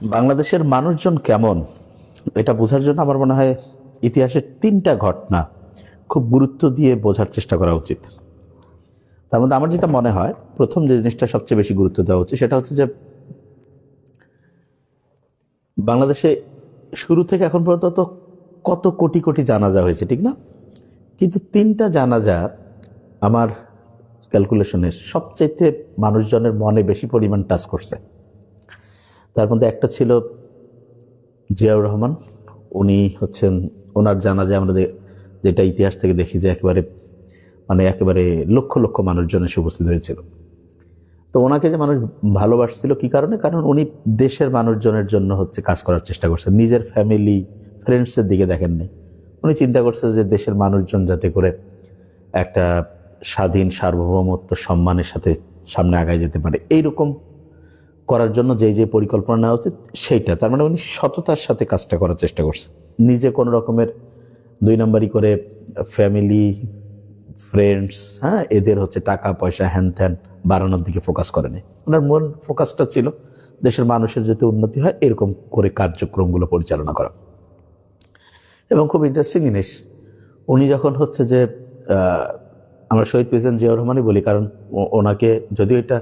বাংলাদেশের মানুষজন কেমন? এটা বোঝার জন্য আমার মনে হয় ইতিহাসের তিনটা ঘটনা খুব গুরুত্ব দিয়ে বোঝার চেষ্টা করা উচিত। তার মধ্যে আমার যেটা মনে হয়, প্রথম যে জিনিসটা সবচেয়ে বেশি গুরুত্ব দেওয়া উচিত, সেটা হচ্ছে যে বাংলাদেশে শুরু থেকে এখন পর্যন্ত কত কোটি কোটি জানাজা হয়েছে, ঠিক না? কিন্তু তিনটা জানাজা আমার ক্যালকুলেশনে সবচাইতে মানুষজনের মনে বেশি পরিমাণ টাচ করছে। তার মধ্যে একটা ছিল জিয়াউর রহমান। উনি হচ্ছেন, ওনার জানা যায় আমরা যেটা ইতিহাস থেকে দেখি যে একেবারে মানে একেবারে লক্ষ লক্ষ মানুষজন এসে উপস্থিত হয়েছিল। তো ওনাকে যে মানুষ ভালোবাসছিল কি কারণে? কারণ উনি দেশের মানুষজনের জন্য হচ্ছে কাজ করার চেষ্টা করছেন। নিজের ফ্যামিলি ফ্রেন্ডসের দিকে দেখেননি। উনি চিন্তা করছে যে দেশের মানুষজন যাতে করে একটা স্বাধীন সার্বভৌমত্ব সম্মানের সাথে সামনে আগায় যেতে পারে। এইরকম করার জন্য যে যে পরিকল্পনা নেওয়া উচিত, সেইটা। তার মানে উনি সততার সাথে কাজটা করার চেষ্টা করছে। নিজে কোনো রকমের দুই নম্বরই করে ফ্যামিলি ফ্রেন্ডস হ্যাঁ এদের হচ্ছে টাকা, পয়সা, হ্যান ত্যান বাড়ানোর দিকে ফোকাস করেনি ওনার মূল ফোকাসটা ছিল দেশের মানুষের যাতে উন্নতি হয়, এরকম করে কার্যক্রমগুলো পরিচালনা করা। এবং খুব ইন্টারেস্টিং জিনিস, উনি যখন হচ্ছে যে আমরা শহীদ প্রেসিডেন্ট জিয়াউর রহমানই বলি, কারণ ওনাকে যদিও এটা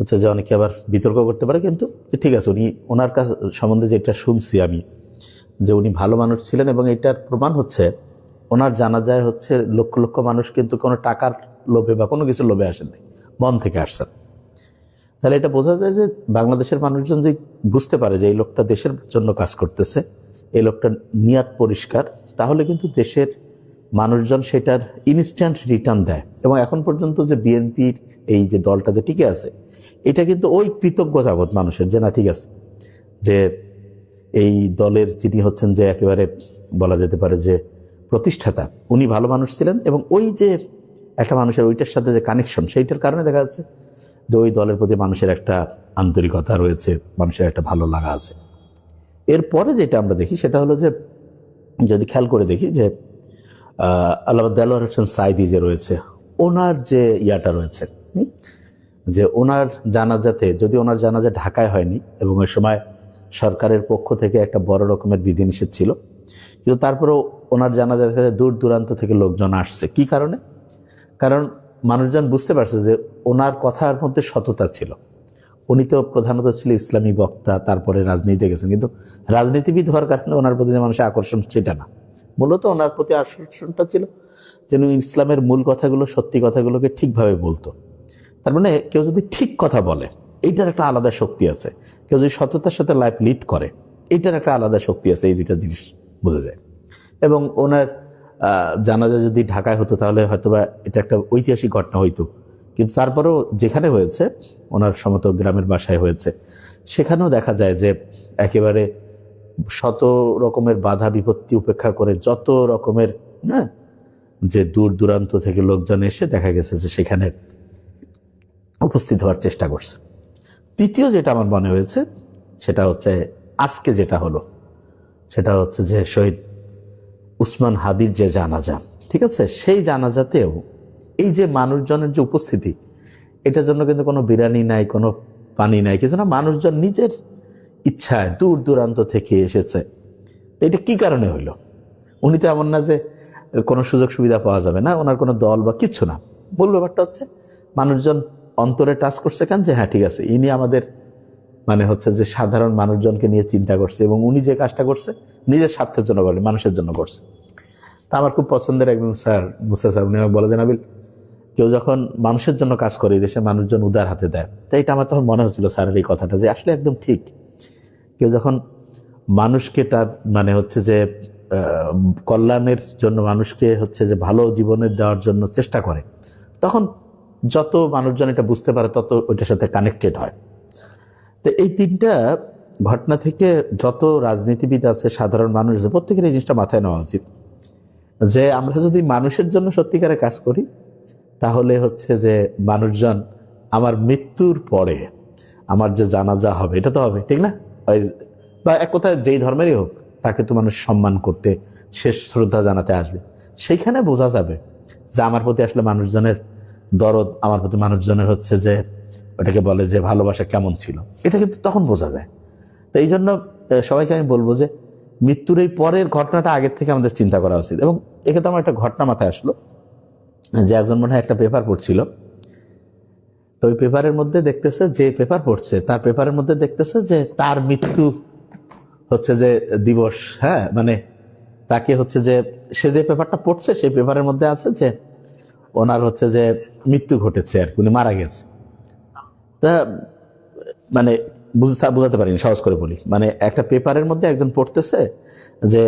হচ্ছে যে অনেকে আবার বিতর্ক করতে পারে, কিন্তু ঠিক আছে, উনি ওনার কাছ সম্বন্ধে যেটা শুনছি আমি, যে উনি ভালো মানুষ ছিলেন এবং এটার প্রমাণ হচ্ছে, ওনার জানা যায় হচ্ছে লক্ষ লক্ষ মানুষ কিন্তু কোনো টাকার লোভে বা কোনো কিছু লোভে আসেননি, মন থেকে আসছেন। তাহলে এটা বোঝা যায় যে বাংলাদেশের মানুষজন যদি বুঝতে পারে যে এই লোকটা দেশের জন্য কাজ করতেছে, এই লোকটা নিয়াত পরিষ্কার, তাহলে কিন্তু দেশের মানুষজন সেটার ইনস্ট্যান্ট রিটার্ন দেয়। এবং এখন পর্যন্ত যে বিএনপির এই যে দলটা যে টিকে আছে এটা কিন্তু ওই কৃতজ্ঞতাবোধ মানুষের যে না ঠিক আছে। যে এই দলের যিনি হচ্ছেন যে একেবারে বলা যেতে পারে যে প্রতিষ্ঠাতা উনি ভালো মানুষ ছিলেন এবং ওই যে একটা মানুষের ওইটার সাথে যে কানেকশন সেইটার কারণে দেখা যাচ্ছে যে ওই দলের প্রতি মানুষের একটা আন্তরিকতা রয়েছে মানুষের একটা ভালো লাগা আছে। এরপরে যেটা আমরা দেখি সেটা হলো যে যদি খেয়াল করে দেখি যে আহ, আল্লামা দেলোয়ার হোসেন সাইদি যে রয়েছে ওনার যে ইয়াটা রয়েছে যে ওনার জানাজাতে, যদি ওনার জানাজা ঢাকায় হয়নি এবং ওই সময় সরকারের পক্ষ থেকে একটা বড় রকমের বিধিনিষেধ ছিল, কিন্তু তারপরেও ওনার জানাজা যায় দূর দূরান্ত থেকে লোকজন আসছে। কি কারণে? কারণ মানুষজন বুঝতে পারছে যে ওনার কথার মধ্যে সততা ছিল। উনি তো প্রধানত ছিল ইসলামী বক্তা, তারপরে রাজনীতিতে গেছেন, কিন্তু রাজনীতিবিদ হওয়ার কারণে ওনার প্রতি যে মানুষের আকর্ষণ সেটা না। মূলত ওনার প্রতি আকর্ষণটা ছিল যেন ইসলামের মূল কথাগুলো, সত্যি কথাগুলোকে ঠিকভাবে বলতো। তার মানে কেউ যদি ঠিক কথা বলে, এইটার একটা আলাদা শক্তি আছে। কেউ যদি সততার সাথে লাইফ লিড করে, এইটার একটা আলাদা শক্তি আছে, এই দুইটা জিনিস বোঝা যায়। এবং ওনার জানাজা যদি ঢাকায় হতো, তাহলে হয়তোবা এটা একটা ঐতিহাসিক ঘটনা হইতো। কিন্তু তারপরেও যেখানে হয়েছে, ওনার সমত গ্রামের বাসায় হয়েছে, সেখানেও দেখা যায় যে একেবারে শত রকমের বাধা বিপত্তি উপেক্ষা করে যত রকমের হ্যাঁ যে দূর দূরান্ত থেকে লোকজন এসে দেখা গেছে যে সেখানে উপস্থিত হওয়ার চেষ্টা করছে। তৃতীয় যেটা আমার মনে হয়েছে, সেটা হচ্ছে আজকে যেটা হলো, সেটা হচ্ছে যে শহীদ উসমান হাদির যে জানাজা, ঠিক আছে? সেই জানাজাতেও এই যে মানুষজনের যে উপস্থিতি, এটার জন্য কিন্তু কোনো বিরানি নাই, কোনো পানি নাই, কিছু না। মানুষজন নিজের ইচ্ছায় দূর দূরান্ত থেকে এসেছে। এটা কি কারণে হইল উনি তো এমন না যে কোনো সুযোগ সুবিধা পাওয়া যাবে না, ওনার কোনো দল বা কিছু না। মূল ব্যাপারটা হচ্ছে, মানুষজন অন্তরে টাচ করছে কেন? যে হ্যাঁ ঠিক আছে। ইনি আমাদের মানে হচ্ছে যে সাধারণ মানুষজনকে নিয়ে চিন্তা করছে এবং উনি যে কাজটা করছে, নিজের স্বার্থের জন্য বলে, মানুষের জন্য করছে। তা আমার খুব পছন্দের একজন স্যার, মুসা স্যার, উনি আমাকে বলে যে নাবিল কেউ যখন মানুষের জন্য কাজ করে, এই মানুষজন উদার হাতে দেয়। তাই এটা আমার তখন মনে হচ্ছিল স্যারের এই কথাটা, যে আসলে একদম ঠিক। কেউ যখন মানুষকে তার মানে হচ্ছে যে কল্যাণের জন্য মানুষকে হচ্ছে যে ভালো জীবনের দেওয়ার জন্য চেষ্টা করে, তখন যত মানুষজন এটা বুঝতে পারে, তত ওইটার সাথে কানেক্টেড হয়। তো এই তিনটা ঘটনা থেকে যত রাজনীতিবিদ আছে, সাধারণ মানুষ প্রত্যেকের এই জিনিসটা মাথায় নেওয়া উচিত। যে আমরা যদি মানুষের জন্য সত্যিকারে কাজ করি, তাহলে হচ্ছে যে মানুষজন আমার মৃত্যুর পরে আমার যে জানাজা হবে, এটা তো হবে, ঠিক না? বা এক কথায় যেই ধর্মেরই হোক, তাকে তো মানুষ সম্মান করতে, শেষ শ্রদ্ধা জানাতে আসবে। সেইখানে বোঝা যাবে যে আমার প্রতি আসলে মানুষজনের দরদ আমার প্রতি মানুষজনের হচ্ছে যে ওটাকে বলে যে ভালোবাসা কেমন ছিল। এটা কিন্তু তখন বোঝা যায়। তো এই জন্য সবাইকে আমি বলব যে মৃত্যুর এই পরের ঘটনাটা আগের থেকে আমাদের চিন্তা করা উচিত। এবং এক্ষেত্রে আমার একটা ঘটনা মাথায় আসলো, যে একজন মনে হয় একটা পেপার পড়ছিল। তো ওই পেপারের মধ্যে দেখতেছে যে পেপার পড়ছে, তার পেপারের মধ্যে দেখতেছে যে তার মৃত্যু হচ্ছে যে দিবস হ্যাঁ মানে তাকে হচ্ছে যে সে যে পেপারটা পড়ছে, সেই পেপারের মধ্যে আছে যে ওনার হচ্ছে যে মৃত্যু ঘটেছে আর কি, উনি মারা গেছে। তা মানে বুঝতে বুঝাতে পারিনি, সহজ করে বলি। মানে একটা পেপারের মধ্যে একজন পড়তেছে যে,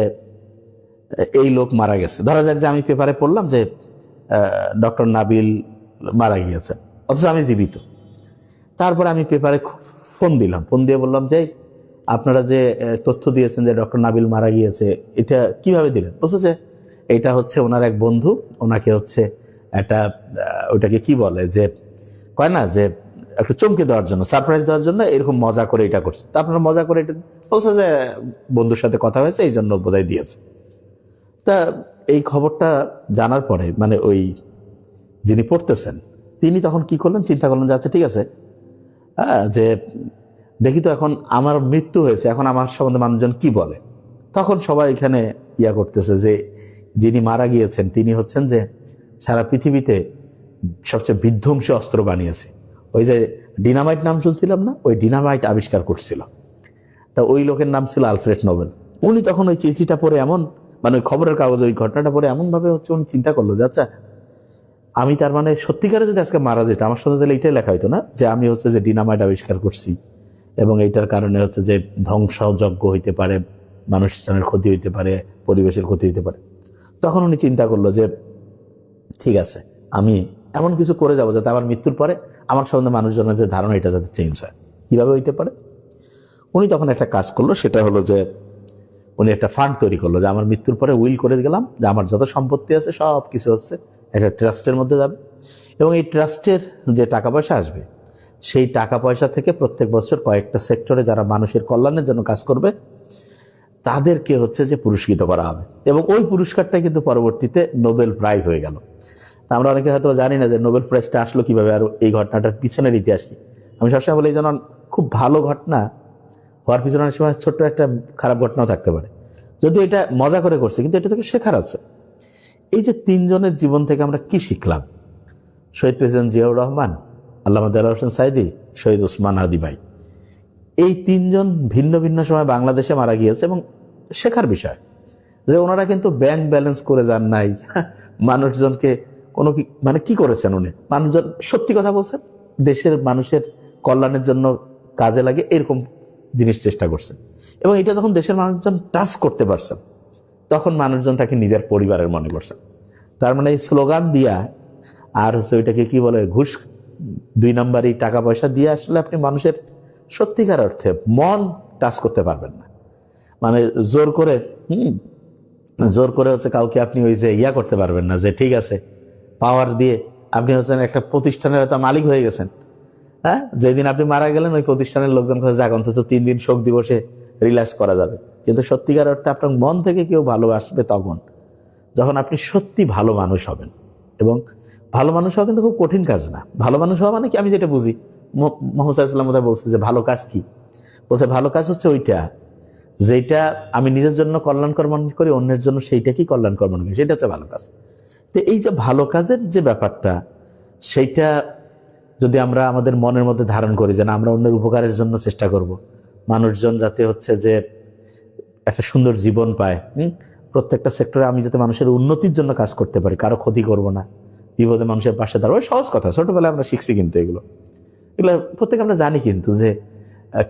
এই লোক মারা গেছে। ধরা যাক যে আমি পেপারে পড়লাম যে ডক্টর নাবিল মারা গিয়েছে, অথচ আমি জীবিত। তারপরে আমি পেপারে ফোন দিলাম। ফোন দিয়ে বললাম যে আপনারা যে তথ্য দিয়েছেন যে ডক্টর নাবিল মারা গিয়েছে, এটা কীভাবে দিলেন? বলছে যে, এটা হচ্ছে ওনার এক বন্ধু, ওনাকে হচ্ছে একটা ওটাকে কি বলে যে কয় না যে একটু চমকে দেওয়ার জন্য সারপ্রাইজ দেওয়ার জন্য এরকম মজা করে এটা করছে। তা আপনারা মজা করে এটা বলছে যে বন্ধুর সাথে কথা হয়েছে এই জন্য বোধহয় দিয়েছে। তা এই খবরটা জানার পরে মানে ওই যিনি পড়তেছেন তিনি তখন কি করলেন? চিন্তা করলেন যে আচ্ছা ঠিক আছে। হ্যাঁ, যে দেখি তো এখন আমার মৃত্যু হয়েছে এখন আমার সম্বন্ধে মানুষজন কি বলে? তখন সবাই এখানে ইয়া করতেছে যে যিনি মারা গিয়েছেন তিনি হচ্ছেন যে সারা পৃথিবীতে সবচেয়ে বিধ্বংসী অস্ত্র বানিয়েছে। ওই যে ডিনামাইট নাম শুনছিলাম না? ওই ডিনামাইট আবিষ্কার করছিল। তা ওই লোকের নাম ছিল আলফ্রেড নোবেল। উনি তখন ওই চিঠিটা পড়ে এমন মানে ওই খবরের কাগজে ওই ঘটনাটা পড়ে এমনভাবে হচ্ছে উনি চিন্তা করল যে আচ্ছা আমি তার মানে সত্যিকারে যদি আজকে মারা যেত আমার সাথে তাহলে এটাই লেখা হইতো না? যে আমি হচ্ছে যে ডিনামাইট আবিষ্কার করছি এবং এইটার কারণে হচ্ছে যে ধ্বংসযজ্ঞ হইতে পারে, মানুষজনের ক্ষতি হইতে পারে, পরিবেশের ক্ষতি হইতে পারে। তখন উনি চিন্তা করল যে ঠিক আছে, আমি এমন কিছু করে যাব যাতে আমার মৃত্যুর পরে আমার সম্বন্ধে মানুষজনের যে ধারণা, এটা যাতে চেঞ্জ হয়। কীভাবে হইতে পারে? উনি তখন একটা কাজ করল, সেটা হলো যে উনি একটা ফান্ড তৈরি করল, যে আমার মৃত্যুর পরে উইল করে গেলাম, যে আমার যত সম্পত্তি আছে সব কিছু হচ্ছে, একটা ট্রাস্টের মধ্যে যাবে। এবং এই ট্রাস্টের যে টাকা পয়সা আসবে, সেই টাকা পয়সা থেকে প্রত্যেক বছর কয়েকটা সেক্টরে যারা মানুষের কল্যাণের জন্য কাজ করবে তাদেরকে হচ্ছে যে পুরস্কৃত করা হবে। এবং ওই পুরস্কারটা কিন্তু পরবর্তীতে নোবেল প্রাইজ হয়ে গেল। আমরা অনেকে হয়তো জানি না যে নোবেল প্রাইজটা আসলো কীভাবে আর এই ঘটনাটার পিছনের ইতিহাস কি। আমি সবসময় বলি যেন খুব ভালো ঘটনা হওয়ার পিছনে অনেক সময় ছোট্ট একটা খারাপ ঘটনাও থাকতে পারে। যদিও এটা মজা করে করছে, কিন্তু এটা থেকে শেখার আছে। এই যে তিনজনের জীবন থেকে আমরা কি শিখলাম? শহীদ প্রেসিডেন্ট জিয়াউর রহমান আল্লাহ হোসেন সাইদি, শহীদ ওসমান আদি ভাই। এই তিনজন ভিন্ন ভিন্ন সময় বাংলাদেশে মারা গিয়েছে এবং শেখার বিষয় যে ওনারা কিন্তু ব্যাংক ব্যালেন্স করে যান নাই। মানুষজনকে কোনো কি মানে কি করেছেন উনি? মানুষজন সত্যি কথা বলছেন? দেশের মানুষের কল্যাণের জন্য কাজে লাগে এরকম জিনিস চেষ্টা করছেন। এবং এটা যখন দেশের মানুষজন টাচ করতে পারছেন, তখন মানুষজন তাকে নিজের পরিবারের মনে করছেন। তার মানে এই স্লোগান দিয়া আর হচ্ছে ওইটাকে কি বলে, ঘুষ দুই নাম্বারই টাকা পয়সা দিয়ে আসলে আপনি মানুষের সত্যিকার অর্থে মন টাচ করতে পারবেন না। মানে জোর করে, হুম, জোর করে হচ্ছে কাউকে আপনি ওই যে ইয়া করতে পারবেন না যে ঠিক আছে পাওয়ার দিয়ে আপনি হচ্ছেন একটা প্রতিষ্ঠানের হয়তো মালিক হয়ে গেছেন। হ্যাঁ? যেদিন আপনি মারা গেলেন, ওই প্রতিষ্ঠানের লোকজন কাছে যাক, অন্তত তিন দিন শোক দিবসে রিল্যাক্স করা যাবে। কিন্তু সত্যিকার অর্থে আপনার মন থেকে কেউ ভালোবাসবে তখন, যখন আপনি সত্যি ভালো মানুষ হবেন। এবং ভালো মানুষ হওয়া কিন্তু খুব কঠিন কাজ না। ভালো মানুষ হওয়া মানে কি? আমি যেটা বুঝি মোহাম্মদ সাল্লাম বলছে যে, ভালো কাজ কি? বলছে, ভালো কাজ হচ্ছে ওইটা যেটা আমি নিজের জন্য কল্যাণকর মনে করি, অন্যের জন্য সেইটাকেই কল্যাণকর মনে করি, সেটা হচ্ছে ভালো কাজ। তো এই যে ভালো কাজের যে ব্যাপারটা, সেইটা যদি আমরা আমাদের মনের মধ্যে ধারণ করি যে, না, আমরা অন্যের উপকারের জন্য চেষ্টা করব। মানুষজন যাতে হচ্ছে যে, একটা সুন্দর জীবন পায়, হুম? প্রত্যেকটা সেক্টরে আমি যাতে মানুষের উন্নতির জন্য কাজ করতে পারি, কারও ক্ষতি করব না। বিপদে মানুষের পাশে দাঁড়াবো, সহজ কথা, ছোটবেলায় আমরা শিখছি কিন্তু এগুলো। এগুলো প্রত্যেকে আমরা জানি কিন্তু যে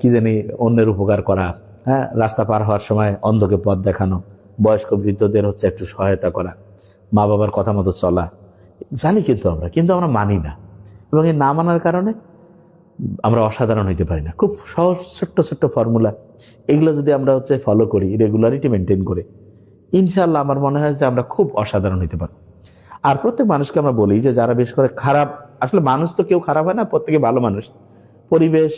কি জানি অন্যের উপকার করা হ্যাঁ? রাস্তা পার হওয়ার সময় অন্ধকে পথ দেখানো, বয়স্ক বৃদ্ধদের হচ্ছে একটু সহায়তা করা, মা বাবার কথা মতো চলা, জানি কিন্তু আমরা কিন্তু আমরা মানি না। এবং এই না মানার কারণে আমরা অসাধারণ হইতে পারি না। খুব সহজ, ছোট্ট ছোট্ট ফর্মুলা। এগুলো যদি আমরা হচ্ছে ফলো করি রেগুলারিটি মেনটেন করে ইনশাল্লাহ আমার মনে হয় যে আমরা খুব অসাধারণ হইতে পারব। আর প্রত্যেক মানুষকে আমরা বলি যে, যারা বেশ করে খারাপ আসলে মানুষ তো কেউ খারাপ হয় না, প্রত্যেকে ভালো মানুষ। পরিবেশ,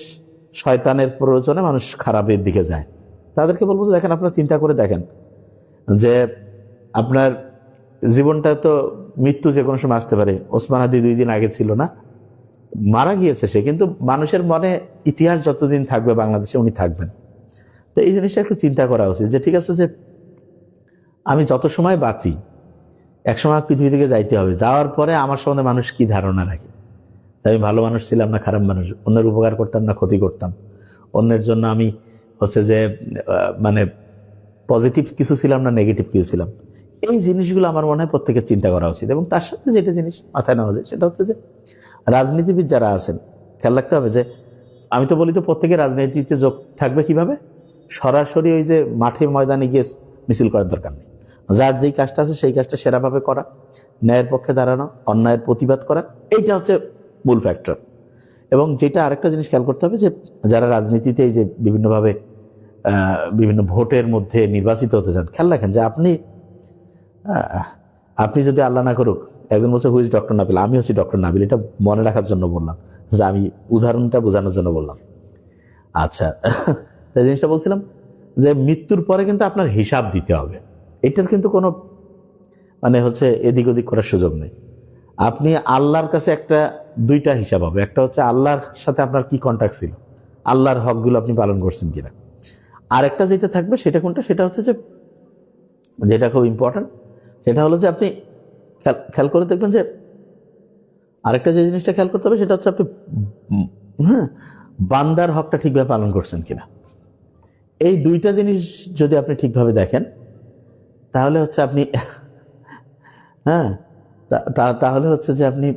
শয়তানের প্রয়োজনে মানুষ খারাপের দিকে যায়। তাদেরকে বলব দেখেন, আপনারা চিন্তা করে দেখেন যে আপনার জীবনটা তো মৃত্যু যে কোনো সময় আসতে পারে। ওসমান হাদি দুই দিন আগে ছিল না, মারা গিয়েছে সে, কিন্তু মানুষের মনে ইতিহাস যতদিন থাকবে বাংলাদেশে উনি থাকবেন। তো এই জিনিসটা একটু চিন্তা করা উচিত যে ঠিক আছে যে আমি যত সময় বাঁচি এক সময় পৃথিবী থেকে যাইতে হবে। যাওয়ার পরে আমার সম্বন্ধে মানুষ কি ধারণা রাখে? আমি ভালো মানুষ ছিলাম না খারাপ মানুষ, অন্যের উপকার করতাম না ক্ষতি করতাম। অন্যের জন্য আমি হচ্ছে যে মানে পজিটিভ কিছু ছিলাম না নেগেটিভ কিছু ছিলাম। এই জিনিসগুলো আমার মনে হয় প্রত্যেকের চিন্তা করা উচিত এবং তার সাথে যেটা জিনিস মাথায় নেওয়া যায় সেটা হচ্ছে যে রাজনীতিবিদ যারা আছেন, খেয়াল রাখতে হবে যে, আমি তো বলি তো প্রত্যেকে রাজনীতিতে যোগ থাকবে কীভাবে? সরাসরি ওই যে মাঠে ময়দানে গিয়ে মিছিল করার দরকার নেই। যার যেই কাজটা আছে সেই কাজটা সেরাভাবে করা, ন্যায়ের পক্ষে দাঁড়ানো, অন্যায়ের প্রতিবাদ করা, এইটা হচ্ছে মূল ফ্যাক্টর এবং যেটা আরেকটা জিনিস খেয়াল করতে হবে যে, যারা রাজনীতিতে এই যে বিভিন্নভাবে বিভিন্ন ভোটের মধ্যে নির্বাচিত হতে চান, খেয়াল রাখেন যে আপনি আপনি যদি আল্লাহ না করুক, একজন বলছে হুইজ ডক্টর নাবিল আমি হচ্ছি ডক্টর নাবিল এটা মনে রাখার জন্য বললাম, যে আমি উদাহরণটা বোঝানোর জন্য বললাম। আচ্ছা তাই জিনিসটা বলছিলাম যে মৃত্যুর পরে কিন্তু আপনার হিসাব দিতে হবে। এটার কিন্তু কোনো মানে হচ্ছে এদিক ওদিক করার সুযোগ নেই। আপনি আল্লাহর কাছে একটা দুইটা হিসাব হবে। একটা হচ্ছে আল্লাহর সাথে আপনার কি কন্ট্যাক্ট ছিল? আল্লাহর হকগুলো আপনি পালন করছেন কিনা? আরেকটা যেটা থাকবে সেটা কোনটা? সেটা হচ্ছে যে, যেটা খুব ইম্পর্ট্যান্ট সেটা হলো যে আপনি খেয়াল করে দেখবেন যে আরেকটা যে জিনিসটা খেয়াল করতে হবে সেটা হচ্ছে আপনি হ্যাঁ বান্দার হকটা ঠিকভাবে পালন করছেন কিনা? এই দুইটা জিনিস যদি আপনি ঠিকভাবে দেখেন, তাহলে হচ্ছে আপনি হ্যাঁ তাহলে হচ্ছে যে আপনি